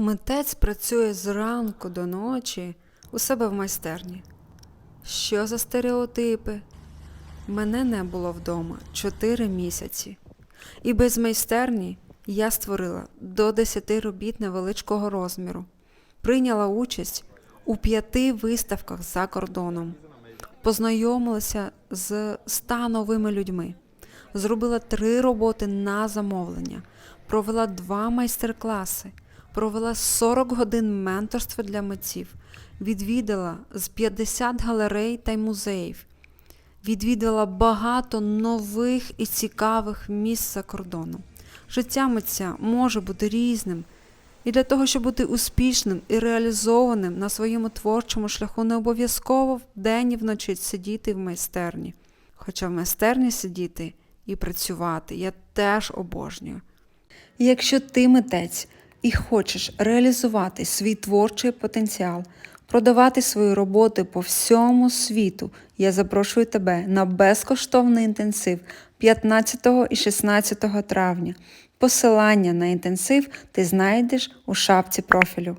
Митець працює зранку до ночі у себе в майстерні. Що за стереотипи? Мене не було вдома чотири місяці. І без майстерні я створила до 10 робіт невеличкого розміру. Прийняла участь у п'яти виставках за кордоном. Познайомилася з ста новими людьми. Зробила три роботи на замовлення, провела два майстер-класи, провела 40 годин менторства для митців, відвідала з 50 галерей та й музеїв, відвідала багато нових і цікавих місць за кордоном. Життя митця може бути різним, і для того, щоб бути успішним і реалізованим на своєму творчому шляху, не обов'язково вдень і вночі сидіти в майстерні. Хоча в майстерні сидіти і працювати я теж обожнюю. Якщо ти митець і хочеш реалізувати свій творчий потенціал, продавати свої роботи по всьому світу, я запрошую тебе на безкоштовний інтенсив 15 і 16 травня. Посилання на інтенсив ти знайдеш у шапці профілю.